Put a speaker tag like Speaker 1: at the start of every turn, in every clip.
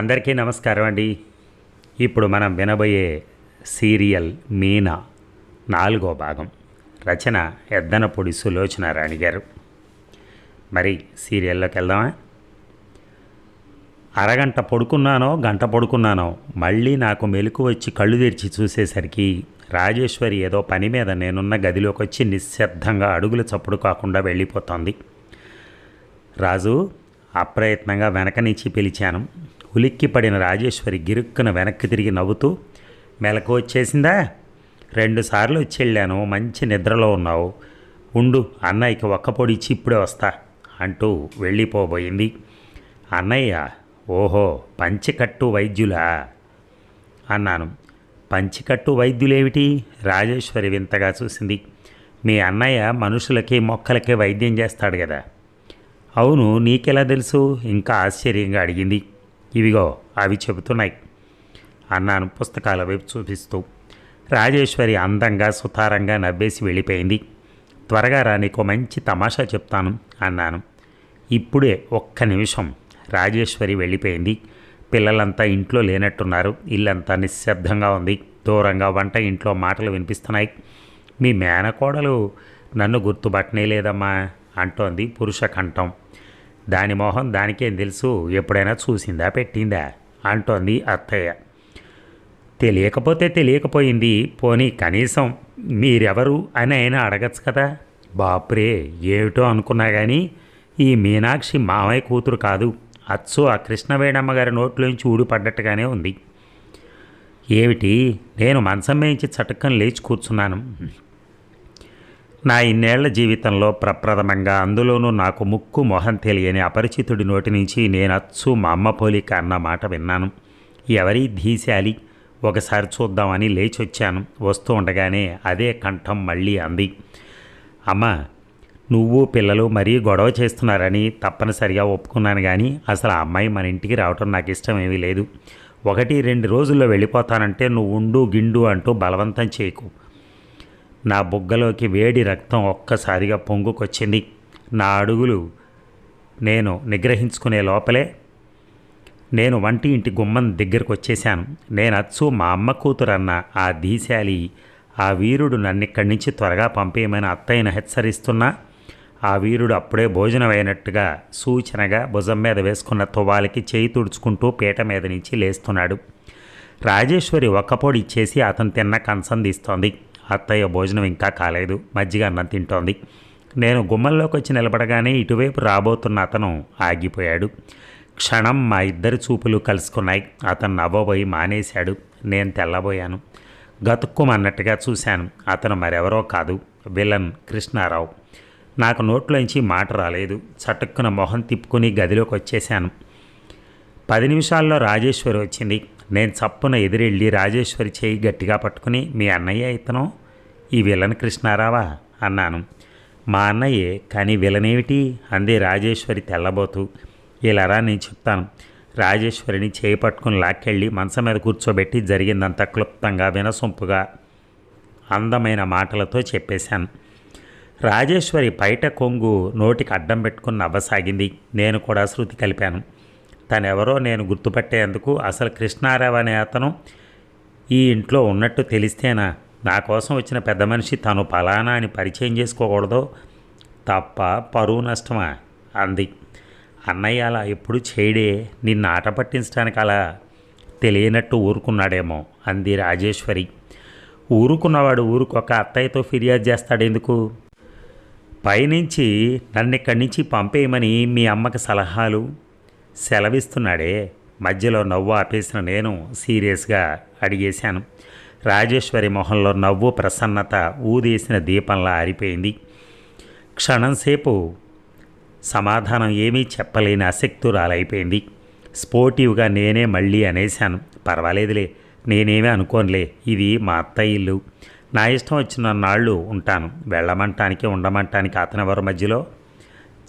Speaker 1: అందరికీ నమస్కారం అండి. ఇప్పుడు మనం వినబోయే సీరియల్ మీనా నాలుగో భాగం. రచన ఎద్దనపొడి సులోచన రాణి గారు. మరి సీరియల్లోకి వెళ్దామా? అరగంట పడుకున్నానో గంట పడుకున్నానో మళ్ళీ నాకు మెలకు వచ్చి కళ్ళు తెరిచి చూసేసరికి రాజేశ్వరి ఏదో పని మీద నేనున్న గదిలోకి వచ్చి నిశ్శబ్దంగా అడుగుల చప్పుడు కాకుండా వెళ్ళిపోతోంది. రాజు అప్రయత్నంగా వెనక నుంచి పిలిచాను. ఉలిక్కి పడిన రాజేశ్వరి గిరుక్కున వెనక్కి తిరిగి నవ్వుతూ మెలకు వచ్చేసిందా? రెండుసార్లు వచ్చి వెళ్ళాను మంచి నిద్రలో ఉన్నావు. ఉండు అన్నయ్యకి ఒక్క పొడి ఇచ్చి ఇప్పుడే వస్తా అంటూ వెళ్ళిపోబోయింది. అన్నయ్య ఓహో పంచికట్టు వైద్యులా? అన్నాను. పంచికట్టు వైద్యులేమిటి? రాజేశ్వరి వింతగా చూసింది. మీ అన్నయ్య మనుషులకి మొక్కలకి వైద్యం చేస్తాడు కదా అవును నీకెలా తెలుసు? ఇంకా ఆశ్చర్యంగా అడిగింది. ఇవిగో అవి చెబుతున్నాయి. అన్నాను పుస్తకాల వైపు చూపిస్తూ. రాజేశ్వరి అందంగా సుతారంగా నవ్వేసి వెళ్ళిపోయింది. త్వరగా రా నీకు మంచి తమాషా చెప్తాను అన్నాను. ఇప్పుడే ఒక్క నిమిషం రాజేశ్వరి వెళ్ళిపోయింది. పిల్లలంతా ఇంట్లో లేనట్టున్నారు. ఇల్లంతా నిశ్శబ్దంగా ఉంది. దూరంగా వంట ఇంట్లో మాటలు వినిపిస్తున్నాయి. మీ మేనకోడలు నన్ను గుర్తుపట్టనే లేదమ్మా అంటోంది పురుష కంఠం దాని మొహం దానికేం తెలుసు ఎప్పుడైనా చూసిందా పెట్టిందా? అంటోంది అత్తయ్య. తెలియకపోతే తెలియకపోయింది పోనీ కనీసం మీరెవరు అని అయినా అడగచ్చు కదా. బాప్రే ఏమిటో అనుకున్నా కానీ ఈ మీనాక్షి మామయ్య కూతురు కాదు. అచ్చు ఆ కృష్ణవేణమ్మ గారి నోట్లోంచి ఊడిపడ్డట్టుగానే ఉంది. ఏమిటి నేను మంచం మేయించి చటుక్కని లేచి కూర్చున్నాను. నా ఇన్నేళ్ళ జీవితంలో ప్రప్రథమంగా అందులోనూ నాకు ముక్కు మొహం తెలియని అపరిచితుడి నోటి నుంచి నేను అచ్చు మా అమ్మ పోలిక అన్న మాట విన్నాను. ఎవరి ధీశాలి ఒకసారి చూద్దామని లేచి వచ్చాను వస్తూ ఉండగానే అదే కంఠం మళ్ళీ అంది. అమ్మ నువ్వు పిల్లలు మరీ గొడవ చేస్తున్నారని తప్పనిసరిగా ఒప్పుకున్నాను కానీ అసలు ఆ అమ్మాయి మన ఇంటికి రావటం నాకు ఇష్టం ఏమీ లేదు. ఒకటి రెండు రోజుల్లో వెళ్ళిపోతానంటే నువ్వు ఉండు గిండు అంటూ బలవంతం చేయకు. నా బుగ్గలోకి వేడి రక్తం ఒక్కసారిగా పొంగుకొచ్చింది. నా అడుగులు నేను నిగ్రహించుకునే లోపలే నేను వంటి ఇంటి గుమ్మం దగ్గరకు వచ్చేశాను నేను అచ్చు మా అమ్మ కూతురన్న ఆ దీశాలి ఆ వీరుడు నన్నిక్కడి నుంచి త్వరగా పంపేయమని అత్తయ్యను హెచ్చరిస్తున్నా. ఆ వీరుడు అప్పుడే భోజనం అయినట్టుగా సూచనగా భుజం మీద వేసుకున్న తువాలికి చేయి తుడుచుకుంటూ పీట మీద నుంచి లేస్తున్నాడు. రాజేశ్వరి ఒక్కపొడి ఇచ్చేసి అతను తిన్న కంచం తీస్తోంది అత్తయ్య భోజనం ఇంకా కాలేదు. మజ్జిగ అన్నం తింటోంది. నేను గుమ్మంలోకి వచ్చి నిలబడగానే ఇటువైపు రాబోతున్న అతను ఆగిపోయాడు. క్షణం మా ఇద్దరి చూపులు కలుసుకున్నాయి. అతను నవ్వబోయి మానేశాడు. నేను తెల్లబోయాను. గతుక్కుమన్నట్టుగా చూశాను. అతను మరెవరో కాదు. విలన్ కృష్ణారావు. నాకు నోట్లోంచి మాట రాలేదు. చటుక్కున మొహం తిప్పుకుని గదిలోకి వచ్చేశాను పది నిమిషాల్లో రాజేశ్వరి వచ్చింది. నేను చప్పున ఎదురెళ్ళి రాజేశ్వరి చేయి గట్టిగా పట్టుకుని మీ అన్నయ్య ఇతను? ఈ విలన్ కృష్ణారావా? అన్నాను. మా అన్నయ్యే కానీ విలనేమిటి? అంది రాజేశ్వరి తెల్లబోతూ. ఇలారా నేను చెప్తాను. రాజేశ్వరిని చేయి పట్టుకుని లాక్కెళ్ళి మంచం మీద కూర్చోబెట్టి జరిగిందంతా క్లుప్తంగా వినసొంపుగా అందమైన మాటలతో చెప్పేశాను. రాజేశ్వరి పైట కొంగు నోటికి అడ్డం పెట్టుకుని నవ్వసాగింది. నేను కూడా శృతి కలిపాను. తనెవరో నేను గుర్తుపట్టేందుకు అసలు కృష్ణారావు అనే అతను ఈ ఇంట్లో ఉన్నట్టు తెలిస్తేనా? నా కోసం వచ్చిన పెద్ద మనిషి తను ఫలానా అని పరిచయం చేసుకోకూడదో. తప్ప పరువు నష్టమా? అంది. అన్నయ్య అలా ఎప్పుడు చేయడే నిన్ను ఆట పట్టించడానికి అలా తెలియనట్టు ఊరుకున్నాడేమో అంది రాజేశ్వరి. ఊరుకున్నవాడు ఊరుకొక అత్తయ్యతో ఫిర్యాదు చేస్తాడెందుకు? పైనుంచి నన్ను ఇక్కడి నుంచి పంపేయమని మీ అమ్మకి సలహాలు సెలవిస్తున్నాడే. మధ్యలో నవ్వు ఆపేసిన నేను సీరియస్గా అడిగేశాను. రాజేశ్వరి మొహంలో నవ్వు ప్రసన్నత ఊదేసిన దీపంలా ఆరిపోయింది. క్షణంసేపు సమాధానం ఏమీ చెప్పలేని అసక్తురాలైపోయింది. స్పోర్టివ్గా నేనే మళ్ళీ అనేశాను. పర్వాలేదులే నేనేమీ అనుకోనులే ఇది మా అత్త ఇల్లు. నా ఇష్టం వచ్చిన నాళ్ళు ఉంటాను. వెళ్ళమంటానికి ఉండమంటానికి అతనెవరి మధ్యలో?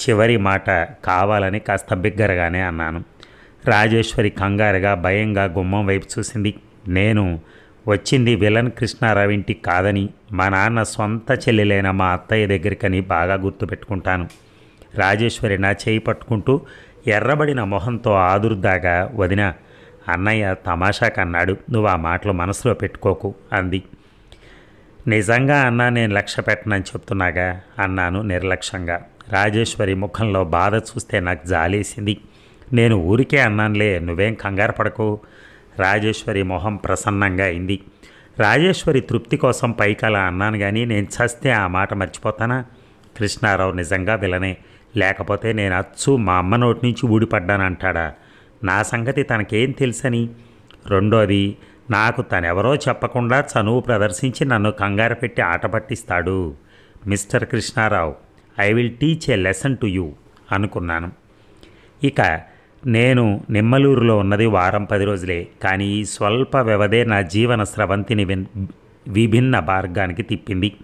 Speaker 1: చివరి మాట కావాలని కాస్త బిగ్గరగానే అన్నాను. రాజేశ్వరి కంగారుగా భయంగా గుమ్మం వైపు చూసింది. నేను వచ్చింది విలన్ కృష్ణారావు ఇంటికి కాదని మా నాన్న సొంత చెల్లెలైన మా అత్తయ్య దగ్గరికని బాగా గుర్తుపెట్టుకుంటాను రాజేశ్వరి నా చేయి పట్టుకుంటూ ఎర్రబడిన మొహంతో ఆదుర్దాగా వదిన అన్నయ్య తమాషా కన్నాడు నువ్వు ఆ మాటలు మనసులో పెట్టుకోకు అంది. నిజంగా అన్నా నేను లక్ష్య పెట్టనని చెప్తున్నాగా? అన్నాను నిర్లక్ష్యంగా. రాజేశ్వరి ముఖంలో బాధ చూస్తే నాకు జాలేసింది. నేను ఊరికే అన్నానులే నువ్వేం కంగారు పడకు. రాజేశ్వరి మొహం ప్రసన్నంగా అయింది. రాజేశ్వరి తృప్తి కోసం పైకలా అన్నాను కానీ నేను చస్తే ఆ మాట మర్చిపోతానా? కృష్ణారావు నిజంగా విలనే. లేకపోతే నేను అచ్చు మా అమ్మ నోటి నుంచి ఊడిపడ్డానంటాడా నా సంగతి తనకేం తెలుసని? రెండోది నాకు తనెవరో చెప్పకుండా చనువు ప్రదర్శించి నన్ను కంగారు పెట్టి ఆట పట్టిస్తాడు. Mister Krishnarao I will teach a lesson to you అనుకున్నాను. ఇక నేను నిమ్మలూరులో ఉన్నది వారం పది రోజులే కానీ ఈ స్వల్ప వ్యవధే నా జీవన స్రవంతిని విన్ విభిన్న మార్గానికి తిప్పింది.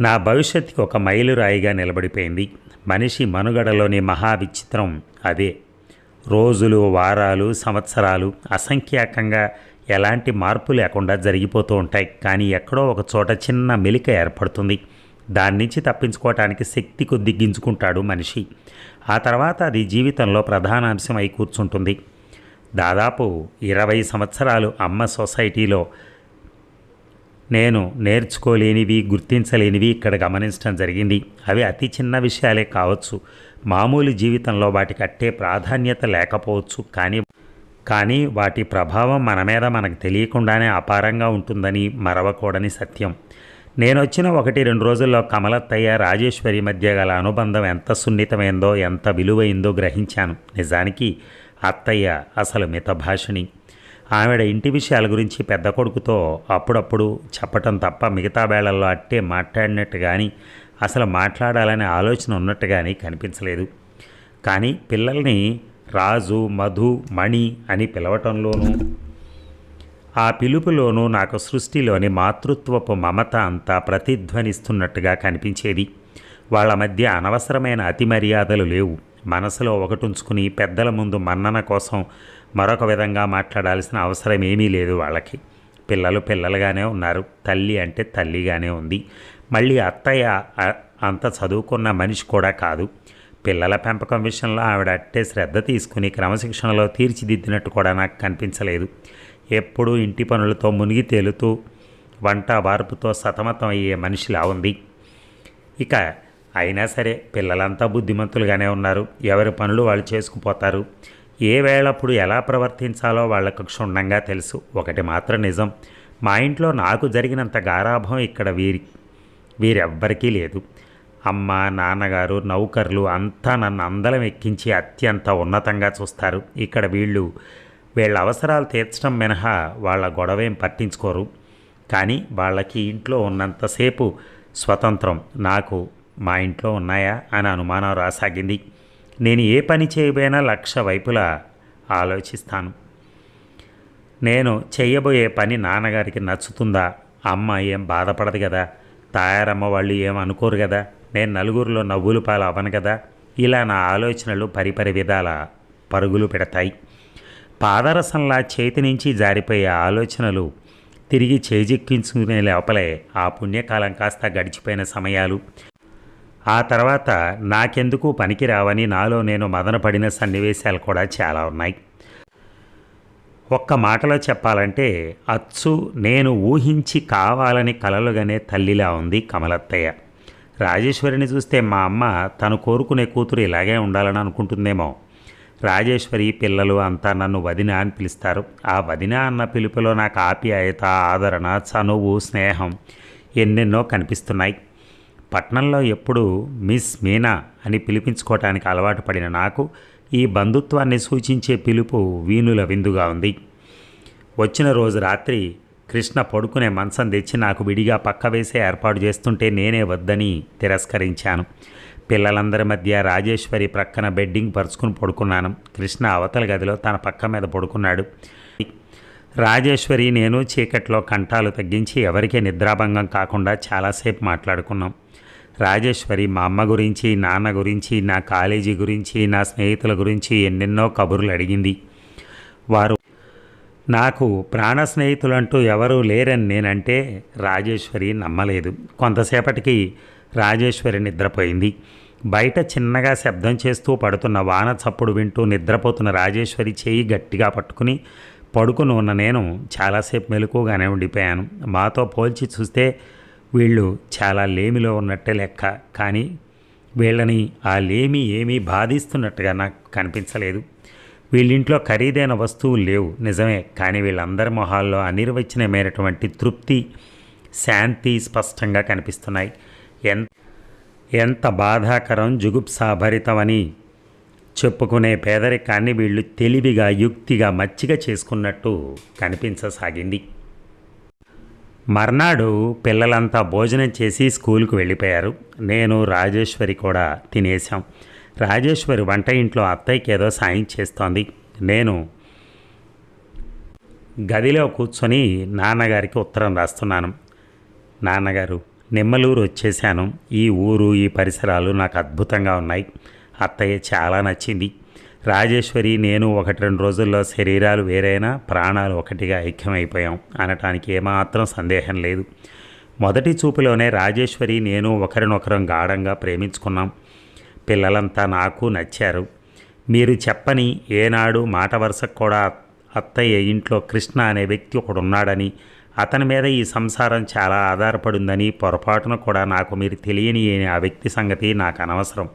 Speaker 1: నా భవిష్యత్తుకి ఒక మైలురాయిగా నిలబడిపోయింది. మనిషి మనుగడలోని మహా విచిత్రం అదే. రోజులు వారాలు సంవత్సరాలు అసంఖ్యాకంగా ఎలాంటి మార్పు లేకుండా జరిగిపోతూ ఉంటాయి కానీ ఎక్కడో ఒక చోట చిన్న మెలిక ఏర్పడుతుంది. దాని నుంచి తప్పించుకోవటానికి శక్తి కొద్ది గింజుకుంటాడు మనిషి. ఆ తర్వాత అది జీవితంలో ప్రధాన అంశం అయి కూర్చుంటుంది. దాదాపు ఇరవై సంవత్సరాలు అమ్మ సొసైటీలో నేను నేర్చుకోలేనివి గుర్తించలేనివి ఇక్కడ గమనించడం జరిగింది. అవి అతి చిన్న విషయాలే కావచ్చు. మామూలు జీవితంలో వాటికి అట్టే ప్రాధాన్యత లేకపోవచ్చు. కానీ కానీ వాటి ప్రభావం మన మీద మనకు తెలియకుండానే అపారంగా ఉంటుందని మరవకూడని సత్యం. నేను వచ్చిన ఒకటి రెండు రోజుల్లో కమలత్తయ్య రాజేశ్వరి మధ్య గల అనుబంధం ఎంత సున్నితమైందో ఎంత విలువైందో గ్రహించాను. నిజానికి అత్తయ్య అసలు మితభాషిణి. ఆవిడ ఇంటి విషయాల గురించి పెద్ద కొడుకుతో అప్పుడప్పుడు చెప్పటం తప్ప మిగతా వేళల్లో అట్టే మాట్లాడినట్టు కానీ అసలు మాట్లాడాలనే ఆలోచన ఉన్నట్టు కానీ కనిపించలేదు. కానీ పిల్లల్ని రాజు మధు మణి అని పిలవటంలోనూ ఆ పిలుపులోనూ నాకు సృష్టిలోని మాతృత్వపు మమత అంతా ప్రతిధ్వనిస్తున్నట్టుగా కనిపించేది. వాళ్ళ మధ్య అనవసరమైన అతి మర్యాదలు లేవు. మనసులో ఒకటుంచుకుని పెద్దల ముందు మన్నన కోసం మరొక విధంగా మాట్లాడాల్సిన అవసరం ఏమీ లేదు వాళ్ళకి. పిల్లలు పిల్లలుగానే ఉన్నారు. తల్లి అంటే తల్లిగానే ఉంది. మళ్ళీ అత్తయ్య అంత చదువుకున్న మనిషి కూడా కాదు. పిల్లల పెంపకం విషయంలో ఆవిడ అట్టే శ్రద్ధ తీసుకుని క్రమశిక్షణలో తీర్చిదిద్దినట్టు కూడా నాకు కనిపించలేదు. ఎప్పుడూ ఇంటి పనులతో మునిగి తేలుతూ వంట వార్పుతో సతమతం అయ్యే మనిషిలా ఉంది. ఇక అయినా సరే పిల్లలంతా బుద్ధిమంతులుగానే ఉన్నారు. ఎవరి పనులు వాళ్ళు చేసుకుపోతారు. ఏ వేళప్పుడు ఎలా ప్రవర్తించాలో వాళ్ళకు క్షుణ్ణంగా తెలుసు. ఒకటి మాత్రం నిజం. మా ఇంట్లో నాకు జరిగినంత గారాభం ఇక్కడ వీరి వీరెవ్వరికీ లేదు. అమ్మ నాన్నగారు నౌకర్లు అంతా నన్ను అందలం ఎక్కించి అత్యంత ఉన్నతంగా చూస్తారు. ఇక్కడ వీళ్ళు వీళ్ళ అవసరాలు తీర్చడం మినహా వాళ్ళ గొడవేం పట్టించుకోరు. కానీ వాళ్ళకి ఇంట్లో ఉన్నంతసేపు స్వతంత్రం నాకు మా ఇంట్లో ఉన్నాయా అని అనుమానం రాసాగింది. నేను ఏ పని చేయబోయినా లక్ష వైపులా ఆలోచిస్తాను. నేను చేయబోయే పని నాన్నగారికి నచ్చుతుందా? అమ్మ ఏం బాధపడదు కదా తాయారమ్మ వాళ్ళు ఏం అనుకోరు కదా నేను నలుగురిలో నవ్వులు పాలు అవ్వను కదా ఇలా నా ఆలోచనలు పరిపరి విధాల పరుగులు పెడతాయి. పాదరసంలా చేతి నుంచి జారిపోయే ఆలోచనలు తిరిగి చేజిక్కించుకునే లోపలే ఆ పుణ్యకాలం కాస్త గడిచిపోయిన సమయాలు. ఆ తర్వాత నాకెందుకు పనికి రావని నాలో నేను మదనపడిన సన్నివేశాలు కూడా చాలా ఉన్నాయి. ఒక్క మాటలో చెప్పాలంటే అచ్చు నేను ఊహించి కావాలని కలలుగానే తల్లిలా ఉంది కమలత్తయ్య. రాజేశ్వరిని చూస్తే మా అమ్మ తను కోరుకునే కూతురు ఇలాగే ఉండాలని అనుకుంటుందేమో. రాజేశ్వరి పిల్లలు అంతా నన్ను వదిన అని పిలుస్తారు. ఆ వదిన అన్న పిలుపులో నాకు ఆప్యాయత ఆదరణ చనువు స్నేహం ఎన్నెన్నో కనిపిస్తున్నాయి. పట్నంలో ఎప్పుడు మిస్ మీనా అని పిలిపించుకోవటానికి అలవాటు పడిన నాకు ఈ బంధుత్వాన్ని సూచించే పిలుపు వీణుల విందుగా ఉంది. వచ్చిన రోజు రాత్రి కృష్ణ పడుకునే మంచం తెచ్చి నాకు విడిగా పక్క వేసే ఏర్పాటు చేస్తుంటే నేనే వద్దని తిరస్కరించాను. పిల్లలందరి మధ్య రాజేశ్వరి ప్రక్కన బెడ్డింగ్ పరుచుకుని పడుకున్నాను. కృష్ణ అవతల గదిలో తన పక్క మీద పడుకున్నాడు. రాజేశ్వరి నేను చీకట్లో కంఠాలు తగ్గించి ఎవరికీ నిద్రాభంగం కాకుండా చాలాసేపు మాట్లాడుకున్నాం. రాజేశ్వరి మా అమ్మ గురించి నాన్న గురించి నా కాలేజీ గురించి నా స్నేహితుల గురించి ఎన్నెన్నో కబుర్లు అడిగింది. వారు నాకు ప్రాణ స్నేహితులంటూ ఎవరూ లేరని నేనంటే రాజేశ్వరి నమ్మలేదు. కొంతసేపటికి రాజేశ్వరి నిద్రపోయింది. బయట చిన్నగా శబ్దం చేస్తూ పడుతున్న వాన చప్పుడు వింటూ నిద్రపోతున్న రాజేశ్వరి చేయి గట్టిగా పట్టుకుని పడుకుని ఉన్న నేను చాలాసేపు మెలకుగానే ఉండిపోయాను. మాతో పోల్చి చూస్తే వీళ్ళు చాలా లేమిలో ఉన్నట్టే లెక్క. కానీ వీళ్ళని ఆ లేమి ఏమీ బాధిస్తున్నట్టుగా నాకు కనిపించలేదు. వీళ్ళింట్లో ఖరీదైన వస్తువులు లేవు. నిజమే కానీ వీళ్ళందరి మొహాల్లో అనిర్వచనమైనటువంటి తృప్తి శాంతి స్పష్టంగా కనిపిస్తున్నాయి. ఎంత ఎంత బాధాకరం జుగుప్సాభరితమని. చెప్పుకునే పేదరికాన్ని వీళ్ళు తెలివిగా యుక్తిగా మచ్చిక చేసుకున్నట్టు కనిపించసాగింది. మర్నాడు పిల్లలంతా భోజనం చేసి స్కూల్కు వెళ్ళిపోయారు. నేను రాజేశ్వరి కూడా తినేసాం రాజేశ్వరి వంట ఇంట్లో అత్తయ్యకి ఏదో సాయం చేస్తోంది. నేను గదిలో కూర్చొని నాన్నగారికి ఉత్తరం రాస్తున్నాను. నాన్నగారు నిమ్మలూరు వచ్చేసాను. ఈ ఊరు ఈ పరిసరాలు నాకు అద్భుతంగా ఉన్నాయి. అత్తయ్య చాలా నచ్చింది. రాజేశ్వరి నేను ఒకటి రెండు రోజుల్లో శరీరాలు వేరైనా ప్రాణాలు ఒకటిగా ఐక్యమైపోయాం అనటానికి ఏమాత్రం సందేహం లేదు. మొదటి చూపులోనే రాజేశ్వరి నేను ఒకరినొకరం గాఢంగా ప్రేమించుకున్నాం. పిల్లలంతా నాకు నచ్చారు. మీరు చెప్పని ఏనాడు మాట వరుసకు కూడా అత్తయ్య ఇంట్లో కృష్ణ అనే వ్యక్తి ఒకడున్నాడని అతని మీద ఈ సంసారం చాలా ఆధారపడిందని పొరపాటున కూడా నాకు మీరు తెలియని ఆ వ్యక్తి సంగతి నాకు అనవసరం.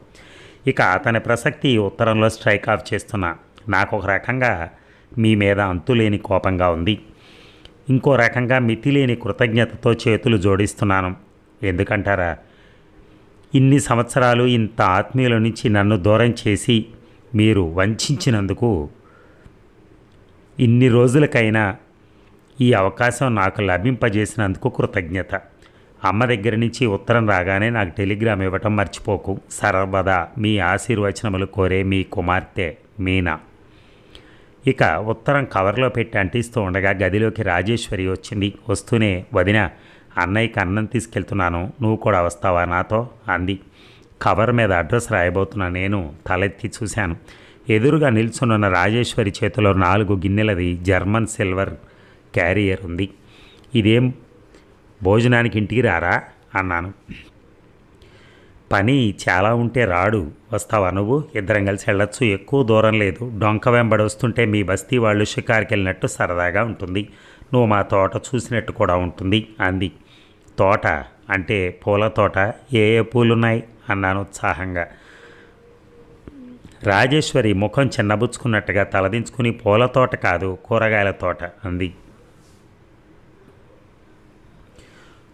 Speaker 1: ఇక అతని ప్రసక్తి ఉత్తరంలో స్ట్రైక్ ఆఫ్ చేస్తున్నా. నాకు ఒక రకంగా మీ మీద అంతులేని కోపంగా ఉంది. ఇంకో రకంగా మితిలేని కృతజ్ఞతతో చేతులు జోడిస్తున్నాను. ఎందుకంటారా? ఇన్ని సంవత్సరాలు ఇంత ఆత్మీయుల నుంచి నన్ను దూరం చేసి మీరు వంచినందుకు ఇన్ని రోజులకైనా ఈ అవకాశం నాకు లభింపజేసినందుకు కృతజ్ఞత. అమ్మ దగ్గర నుంచి ఉత్తరం రాగానే నాకు టెలిగ్రామ్ ఇవ్వటం మర్చిపోకు. సర్వదా మీ ఆశీర్వచనములు కోరే మీ కుమార్తె మీనా. ఇక ఉత్తరం కవర్లో పెట్టి అంటిస్తూ ఉండగా గదిలోకి రాజేశ్వరి వచ్చింది. వస్తూనే వదిన అన్నయ్యకి అన్నం తీసుకెళ్తున్నాను. నువ్వు కూడా వస్తావా నాతో? అంది. కవర్ మీద అడ్రస్ రాయబోతున్న నేను తలెత్తి చూశాను. ఎదురుగా నిల్చునున్న రాజేశ్వరి చేతిలో నాలుగు గిన్నెలది జర్మన్ సిల్వర్ క్యారియర్ ఉంది. ఇదేం భోజనానికి ఇంటికి రారా? అన్నాను. పని చాలా ఉంటే రాడు. వస్తావా నువ్వు? ఇద్దరం కలిసి వెళ్ళొచ్చు. ఎక్కువ దూరం లేదు. డొంక వెంబడి వస్తుంటే మీ బస్తీ వాళ్ళు షికార్కి వెళ్ళినట్టు సరదాగా ఉంటుంది. నువ్వు మా తోట చూసినట్టు కూడా ఉంటుంది అంది. తోట? అంటే పూల తోట? ఏ ఏ పూలున్నాయి? అన్నాను ఉత్సాహంగా. రాజేశ్వరి ముఖం చిన్నబుచ్చుకున్నట్టుగా తలదించుకుని పూల తోట కాదు కూరగాయల తోట అంది.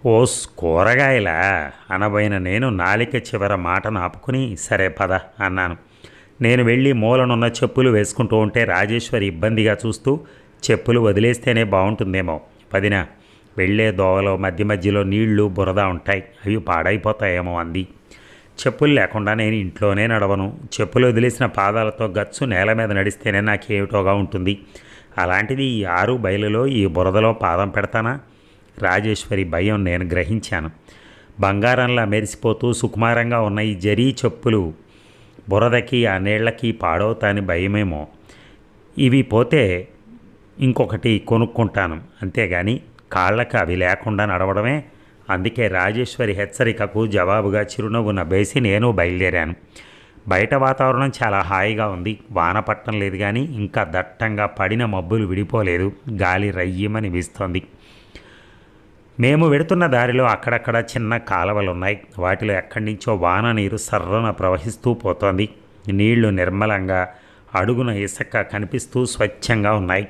Speaker 1: ఓస్ కూరగాయలా అనబోయిన నేను నాలిక చివర మాటను ఆపుకుని సరే పద అన్నాను. నేను వెళ్ళి మూలనున్న చెప్పులు వేసుకుంటూ ఉంటే రాజేశ్వరి ఇబ్బందిగా చూస్తూ చెప్పులు వదిలేస్తేనే బాగుంటుందేమో. పదిన వెళ్ళే దోవలో మధ్య మధ్యలో నీళ్ళు బురద ఉంటాయి అవి పాడైపోతాయేమో అంది. చెప్పులు లేకుండా నేను ఇంట్లోనే నడవను. చెప్పులు వదిలేసిన పాదాలతో గచ్చు నేల మీద నడిస్తేనే నాకేమిటోగా ఉంటుంది. అలాంటిది ఈ ఆరు బయలులో ఈ బురదలో పాదం పెడతానా? రాజేశ్వరి భయం నేను గ్రహించాను. బంగారంలా మెరిసిపోతూ సుకుమారంగా ఉన్న ఈ జరీ చెప్పులు బురదకి ఆ నీళ్ళకి పాడవుతాని భయమేమో. ఇవి పోతే ఇంకొకటి కొనుక్కుంటాను. అంతేగాని కాళ్ళకి అవి లేకుండా నడవడమే. అందుకే రాజేశ్వరి హెచ్చరికకు జవాబుగా చిరునవ్వు నవ్వేసి నేను బయలుదేరాను. బయట వాతావరణం చాలా హాయిగా ఉంది. వాన పట్టం లేదు కానీ ఇంకా దట్టంగా పడిన మబ్బులు విడిపోలేదు. గాలి రయ్యమని వీస్తోంది మేము వెడుతున్న దారిలో అక్కడక్కడ చిన్న కాలవలు ఉన్నాయి వాటిలో ఎక్కడి నుంచో వాన నీరు సర్రన ప్రవహిస్తూ పోతోంది. నీళ్ళు నిర్మలంగా అడుగున ఇసుక కనిపిస్తూ స్వచ్ఛంగా ఉన్నాయి.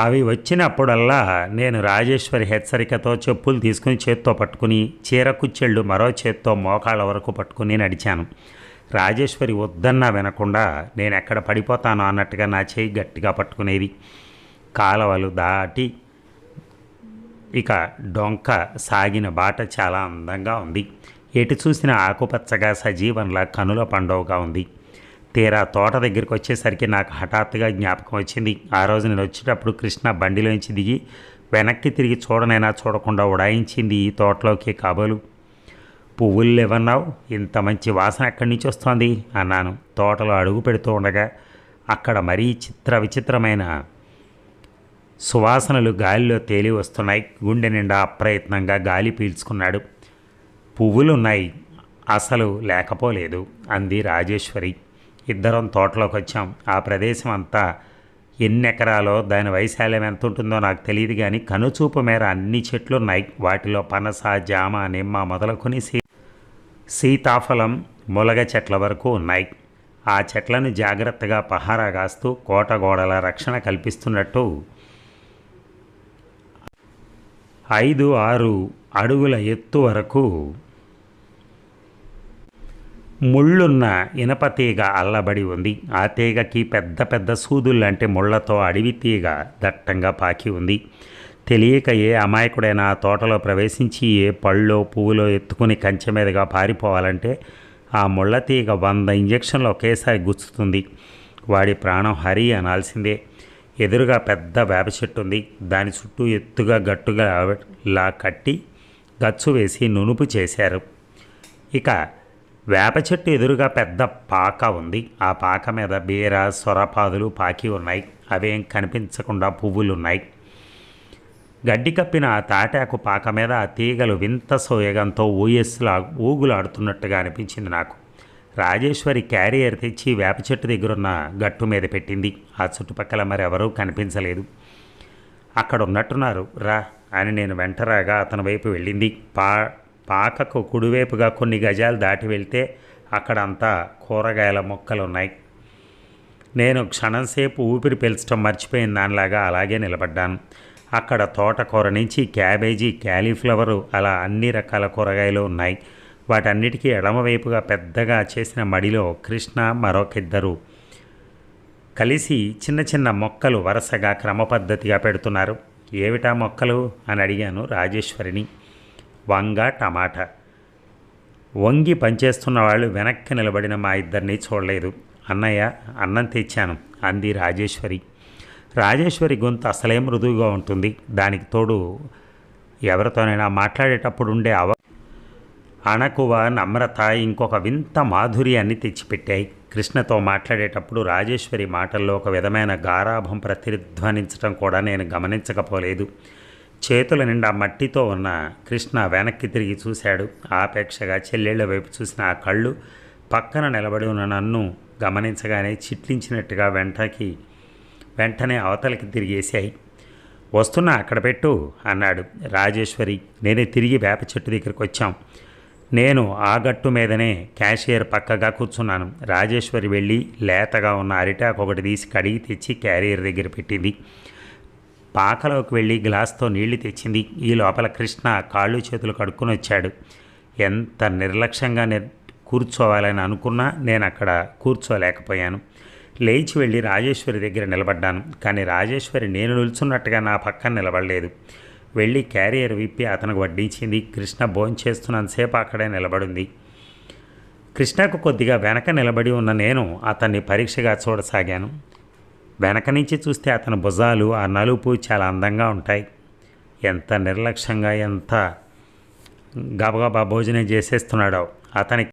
Speaker 1: అవి వచ్చినప్పుడల్లా నేను రాజేశ్వరి హెచ్చరికతో చెప్పులు తీసుకుని చేత్తో పట్టుకుని చీర కుచ్చెళ్ళు మరో చేత్తో మోకాళ్ళ వరకు పట్టుకుని నడిచాను. రాజేశ్వరి వద్దన్నా వినకుండా నేను ఎక్కడ పడిపోతానో అన్నట్టుగా నా చేయి గట్టిగా పట్టుకునేది. కాలవలు దాటి ఇక డొంక సాగిన బాట చాలా అందంగా ఉంది. ఎటు చూసిన ఆకుపచ్చగా సజీవంలా కనుల పండవగా ఉంది. తీరా తోట దగ్గరికి వచ్చేసరికి నాకు హఠాత్తుగా జ్ఞాపకం వచ్చింది. ఆ రోజు నేను వచ్చేటప్పుడు కృష్ణ బండిలోంచి దిగి వెనక్కి తిరిగి చూడనైనా చూడకుండా ఉడాయించింది ఈ తోటలోకి కాబోలు. పువ్వులు లేవన్నావు? ఇంత మంచి వాసన ఎక్కడి నుంచి వస్తోంది? అన్నాను. తోటలో అడుగు పెడుతూ ఉండగా అక్కడ మరీ చిత్ర విచిత్రమైన సువాసనలు గాలిలో తేలి వస్తున్నాయి. గుండె నిండా అప్రయత్నంగా గాలి పీల్చుకున్నాడు. పువ్వులు ఉన్నాయి అసలు లేకపోలేదు అంది రాజేశ్వరి. ఇద్దరం తోటలోకి వచ్చాం ఆ ప్రదేశం అంతా ఎన్ని ఎకరాలో దాని వైశాల్యం ఎంత ఉంటుందో నాకు తెలియదు కానీ కనుచూపు మేర అన్ని చెట్లు ఉన్నాయి వాటిలో పనస జామ నిమ్మ మొదలుకొని సీ సీతాఫలం ములగ చెట్ల వరకు ఉన్నాయి. ఆ చెట్లను జాగ్రత్తగా పహారా కాస్తూ కోట గోడల రక్షణ కల్పిస్తున్నట్టు ఐదు ఆరు అడుగుల ఎత్తు వరకు. ముళ్ళున్న ఇనప తీగ అల్లబడి ఉంది. ఆ తీగకి పెద్ద పెద్ద సూదుల్లాంటి ముళ్ళతో అడవి తీగ దట్టంగా పాకి ఉంది. తెలియక ఏ అమాయకుడైనా ఆ తోటలో ప్రవేశించి ఏ పళ్ళో పువ్వులో ఎత్తుకుని కంచె మీదుగా పారిపోవాలంటే ఆ ముళ్ళ తీగ వంద ఇంజక్షన్లు ఒకేసారి గుచ్చుతుంది. వాడి ప్రాణం హరి అనాల్సిందే. ఎదురుగా పెద్ద వేప చెట్టు ఉంది. దాని చుట్టూ ఎత్తుగా గట్టుగా లా కట్టి గచ్చు వేసి నునుపు చేశారు. ఇక వేప చెట్టు ఎదురుగా పెద్ద పాక ఉంది. ఆ పాక మీద బీర సొరపాదులు పాకి ఉన్నాయి. అవేం కనిపించకుండా పువ్వులు ఉన్నాయి గడ్డి కప్పిన ఆ తాటాకు పాక మీద ఆ తీగలు వింత సోయగంతో ఊయస్సులా ఊగులాడుతున్నట్టుగా అనిపించింది నాకు. రాజేశ్వరి క్యారియర్ తెచ్చి వేప చెట్టు దగ్గరున్న గట్టు మీద పెట్టింది. ఆ చుట్టుపక్కల మరెవరూ కనిపించలేదు. అక్కడ ఉన్నట్టున్నారు రా అని నేను వెంటరాగా అతని వైపు వెళ్ళింది. పా పాకకు కుడివైపుగా కొన్ని గజాలు దాటి వెళ్తే అక్కడంతా కూరగాయల మొక్కలు ఉన్నాయి నేను క్షణంసేపు ఊపిరి పీల్చడం మర్చిపోయిన దానిలాగా అలాగే నిలబడ్డాను. అక్కడ తోటకూర నుంచి క్యాబేజీ క్యాలీఫ్లవరు అలా అన్ని రకాల కూరగాయలు ఉన్నాయి. వాటన్నిటికీ ఎడమవైపుగా పెద్దగా చేసిన మడిలో కృష్ణ మరొకిద్దరు కలిసి చిన్న చిన్న మొక్కలు వరుసగా క్రమపద్ధతిగా పెడుతున్నారు. ఏమిటా మొక్కలు? అని అడిగాను రాజేశ్వరిని. వంగ టమాటా. వంగి పనిచేస్తున్న వాళ్ళు వెనక్కి నిలబడిన మా ఇద్దరిని చూడలేదు. అన్నయ్య అన్నం తెచ్చాను అంది రాజేశ్వరి. రాజేశ్వరి గొంతు అసలే మృదువుగా ఉంటుంది. దానికి తోడు ఎవరితోనైనా మాట్లాడేటప్పుడు ఉండే అవ అణకువ నమ్రత ఇంకొక వింత మాధుర్యాన్ని తెచ్చిపెట్టాయి. కృష్ణతో మాట్లాడేటప్పుడు రాజేశ్వరి మాటల్లో ఒక విధమైన గారాభం ప్రతిధ్వనించడం కూడా నేను గమనించకపోలేదు. చేతుల నిండా మట్టితో ఉన్న కృష్ణ వెనక్కి తిరిగి చూశాడు. ఆపేక్షగా చెల్లెళ్ళ వైపు చూసిన ఆ కళ్ళు పక్కన నిలబడి ఉన్న నన్ను గమనించగానే చిట్లించినట్టుగా వెంటకి వెంటనే అవతలకి తిరిగేశాయి. వస్తున్నా అక్కడ పెట్టు అన్నాడు. రాజేశ్వరి నేనే తిరిగి వేప చెట్టు దగ్గరికి వచ్చాం. నేను ఆ గట్టు మీదనే క్యాషియర్ పక్కగా కూర్చున్నాను. రాజేశ్వరి వెళ్ళి లేతగా ఉన్న అరిటాకు ఒకటి తీసి కడిగి తెచ్చి క్యారియర్ దగ్గర పెట్టింది. పాకలోకి వెళ్ళి గ్లాస్తో నీళ్ళు తెచ్చింది. ఈ లోపల కృష్ణ కాళ్ళు చేతులు కడుక్కొని వచ్చాడు. ఎంత నిర్లక్ష్యంగా కూర్చోవాలని అనుకున్నా నేను అక్కడ కూర్చోలేకపోయాను. లేచి వెళ్ళి రాజేశ్వరి దగ్గర నిలబడ్డాను. కానీ రాజేశ్వరి నేను నిల్చున్నట్టుగా నా పక్కన నిలబడలేదు. వెళ్ళి క్యారియర్ విప్పి అతనికి వడ్డించింది. కృష్ణ భోంచేస్తున్నంతసేపు అక్కడే నిలబడింది. కృష్ణకు కొద్దిగా వెనక నిలబడి ఉన్న నేను అతన్ని పరీక్షగా చూడసాగాను. వెనక నుంచి చూస్తే అతని భుజాలు ఆ నలుపు చాలా అందంగా ఉంటాయి. ఎంత నిర్లక్ష్యంగా ఎంత గబగబా భోజనం చేసేస్తున్నాడో. అతనికి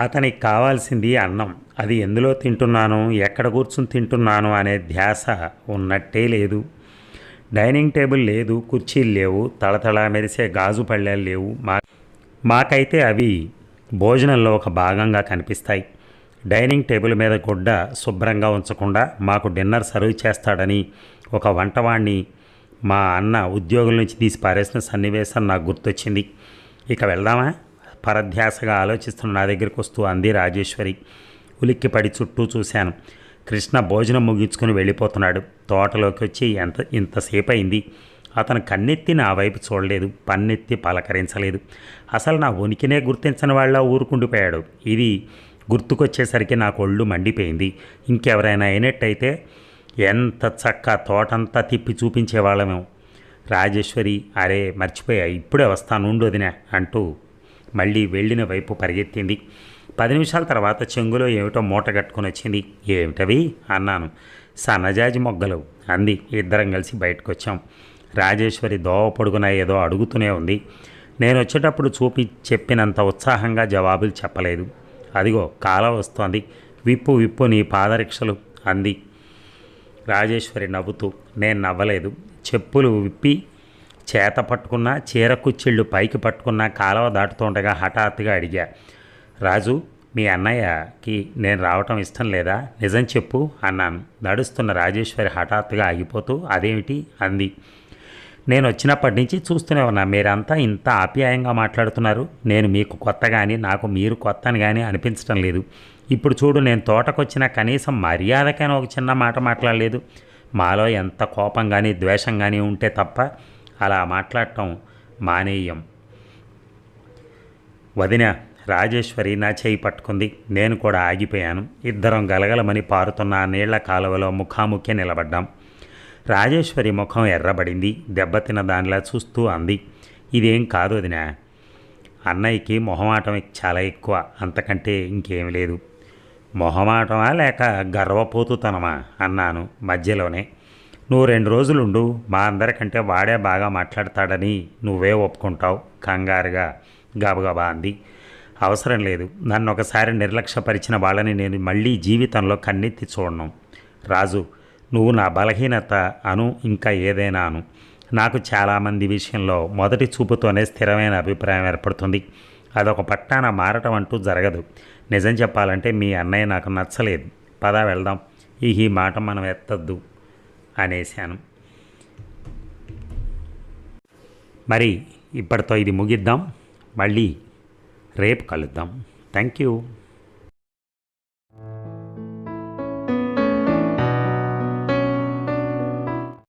Speaker 1: అతనికి కావాల్సింది అన్నం. అది ఎందులో తింటున్నాను ఎక్కడ కూర్చుని తింటున్నాను అనే ధ్యాస ఉన్నట్టే లేదు. డైనింగ్ టేబుల్ లేదు కుర్చీలు లేవు తళతళ మెరిసే గాజు పళ్ళెలు లేవు. మా మాకైతే అవి భోజనంలో ఒక భాగంగా కనిపిస్తాయి. డైనింగ్ టేబుల్ మీద గుడ్డ శుభ్రంగా ఉంచకుండా మాకు డిన్నర్ సర్వ్ చేస్తాడని ఒక వంటవాణ్ణి మా అన్న ఉద్యోగుల నుంచి తీసి పారేసిన సన్నివేశం నాకు గుర్తొచ్చింది. ఇక వెళ్దామా? పరధ్యాసగా ఆలోచిస్తున్న నా దగ్గరికి వస్తూ అంది రాజేశ్వరి. ఉలిక్కిపడి చుట్టూ చూశాను. కృష్ణ భోజనం ముగించుకుని వెళ్ళిపోతున్నాడు. తోటలోకి వచ్చి ఎంత ఇంతసేపు అయింది అతను కన్నెత్తి నా వైపు చూడలేదు. పన్నెత్తి పలకరించలేదు. అసలు నా ఉనికినే గుర్తించని వాళ్ళ ఊరుకుండిపోయాడు. ఇది గుర్తుకొచ్చేసరికి నాకు ఒళ్ళు మండిపోయింది. ఇంకెవరైనా అయినట్టయితే ఎంత చక్క తోటంతా తిప్పి చూపించేవాళ్ళమేం? రాజేశ్వరి అరే మర్చిపోయా ఇప్పుడే వస్తాను ఉండు అంటూ మళ్ళీ వెళ్ళిన వైపు పరిగెత్తింది. పది నిమిషాల తర్వాత చెంగులో ఏమిటో మూట కట్టుకొని వచ్చింది. ఏమిటవి? అన్నాను. సన్నజాజి మొగ్గలు అంది. ఇద్దరం కలిసి బయటకు వచ్చాం రాజేశ్వరి దోవ పొడుగున ఏదో అడుగుతూనే ఉంది. నేను వచ్చేటప్పుడు చూపి చెప్పినంత ఉత్సాహంగా జవాబులు చెప్పలేదు. అదిగో కాల వస్తోంది. విప్పు విప్పు నీ పాదరిక్షలు అంది. రాజేశ్వరి నవ్వుతూ నేను నవ్వలేదు. చెప్పులు విప్పి చేత పట్టుకున్న చీర కుచ్చిళ్ళు పైకి పట్టుకున్న కాలవ దాటుతుండగా హఠాత్తుగా అడిగా రాజు మీ అన్నయ్యకి నేను రావటం ఇష్టం లేదా? నిజం చెప్పు అన్నాను. నడుస్తున్న రాజేశ్వరి హఠాత్తుగా ఆగిపోతూ అదేమిటి? అంది. నేను వచ్చినప్పటి నుంచి చూస్తూనే ఉన్నా. మీరంతా ఇంత ఆప్యాయంగా మాట్లాడుతున్నారు. నేను మీకు కొత్త కానీ నాకు మీరు కొత్త అని కానీ అనిపించడం లేదు. ఇప్పుడు చూడు నేను తోటకొచ్చిన కనీసం మర్యాదకైనా ఒక చిన్న మాట మాట్లాడలేదు. మాలో ఎంత కోపం కానీ ద్వేషం కానీ ఉంటే తప్ప అలా మాట్లాడటం మానేయం. వదిన రాజేశ్వరి నా చేయి పట్టుకుంది. నేను కూడా ఆగిపోయాను. ఇద్దరం గలగలమని పారుతున్న ఆ నీళ్ళ కాలువలో ముఖాముఖి నిలబడ్డాం. రాజేశ్వరి ముఖం ఎర్రబడింది. దెబ్బతిన్న దానిలా చూస్తూ అంది. ఇదేం కాదు అదినా అన్నయ్యకి మొహమాటం చాలా ఎక్కువ. అంతకంటే ఇంకేం లేదు. మొహమాటమా లేక గర్వపోతుతనమా? అన్నాను మధ్యలోనే. నువ్వు రెండు రోజులుండు. మా అందరికంటే వాడే బాగా మాట్లాడతాడని నువ్వే ఒప్పుకుంటావు. కంగారుగా గబగబా అంది. అవసరం లేదు. నన్ను ఒకసారి నిర్లక్ష్యపరిచిన వాళ్ళని నేను మళ్ళీ జీవితంలో కన్నెత్తి చూడను. రాజు నువ్వు నా బలహీనత అను ఇంకా ఏదైనా అను. నాకు చాలామంది విషయంలో మొదటి చూపుతోనే స్థిరమైన అభిప్రాయం ఏర్పడుతుంది. అదొక పట్టాన మారటం అంటూ జరగదు. నిజం చెప్పాలంటే మీ అన్నయ్య నాకు నచ్చలేదు. పద వెళ్దాం. ఈ ఈ మాట మనం ఎత్తద్దు అనేశాను. మరి ఇప్పటితో ఇది ముగిద్దాం. మళ్ళీ రేపు కలుద్దాం. Thank you.